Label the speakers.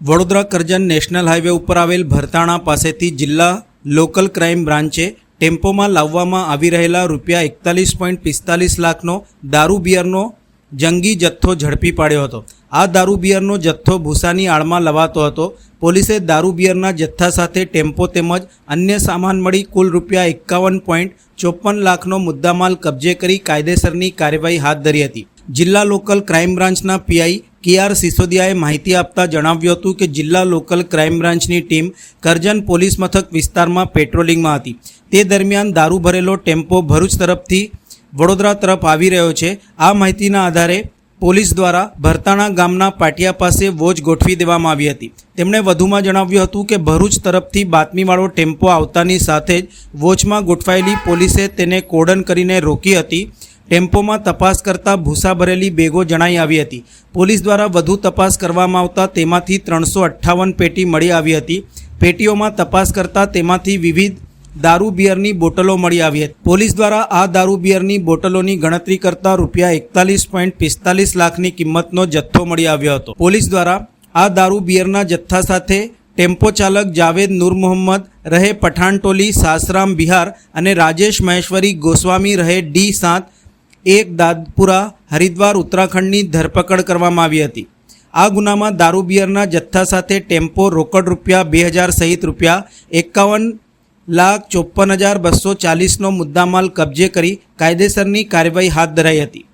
Speaker 1: Vadodara Karjan national highway ઉપર આવેલ ભરતાણા પાસેથી જિલ્લા લોકલ ક્રાઇમ બ્રાન્ચે ટેમ્પોમાં લાવવામાં આવી રહેલા રૂપિયા એકતાલીસ પોઈન્ટ પિસ્તાલીસ લાખનો દારૂ બિયરનો જંગી જથ્થો ઝડપી પાડ્યો હતો. આ દારૂ બિયરનો જથ્થો ભૂસાની આડમાં લવાતો હતો. પોલીસે દારૂ બિયરના જથ્થા સાથે ટેમ્પો તેમજ અન્ય સામાન મળી કુલ રૂપિયા એકાવન પોઈન્ટ ચોપન લાખનો મુદ્દામાલ કબજે કરી કાયદેસરની કાર્યવાહી હાથ ધરી હતી. જિલ્લા લોકલ ક્રાઇમ બ્રાન્ચના પીઆઈ કે આર સિસોદિયાએ માહિતી આપતા જણાવ્યું હતું કે જિલ્લા લોકલ ક્રાઇમ બ્રાન્ચની ટીમ કરજણ પોલીસ મથક વિસ્તારમાં પેટ્રોલિંગમાં હતી. તે દરમિયાન દારૂ ભરેલો ટેમ્પો ભરૂચ તરફથી વડોદરા તરફ આવી રહ્યો છે. આ માહિતીના આધારે પોલીસ દ્વારા ભરતાણા ગામના પાટિયા પાસે વોચ ગોઠવી દેવામાં આવી હતી. તેમણે વધુમાં જણાવ્યું હતું કે ભરૂચ તરફથી બાતમીવાળો ટેમ્પો આવતાની સાથે જ વોચમાં ગોઠવાયેલી પોલીસે તેને કોડન કરીને રોકી હતી. ટેમ્પોમાં તપાસ કરતા ભૂસા ભરેલી બેગો જણાઈ આવી હતી. પોલીસ દ્વારા વધુ તપાસ કરવામાં આવતા તેમાંથી ત્રણસો અઠ્ઠાવન પેટી મળી આવી હતી. પેટીઓમાં તપાસ કરતા તેમાંથી વિવિધ દારૂ બિયરની બોટલો મળી આવી હતી. પોલીસ દ્વારા આ દારૂ બિયરની બોટલોની ગણતરી કરતા રૂપિયા એકતાલીસ પોઈન્ટ પિસ્તાલીસ લાખની કિંમતનો જથ્થો મળી આવ્યો હતો. પોલીસ દ્વારા આ દારૂ બિયરના જથ્થા સાથે ટેમ્પો ચાલક જાવેદ નૂર મોહમ્મદ, રહે પઠાણટોલી, સાસરામ બિહાર અને રાજેશ મહેશ્વરી ગોસ્વામી, રહે ડી સાત એક દાદપુરા હરિદ્વાર ઉત્તરાખંડની ધરપકડ કરવામાં આવી હતી. આ ગુનામાં દારૂ બિયરના જથ્થા સાથે ટેમ્પો રોકડ રૂપિયા બે હજાર સહિત રૂપિયા એકાવન લાખ ચોપન હજાર બસો ચાલીસનો મુદ્દામાલ કબજે કરી કાયદેસરની કાર્યવાહી હાથ ધરાઈ હતી.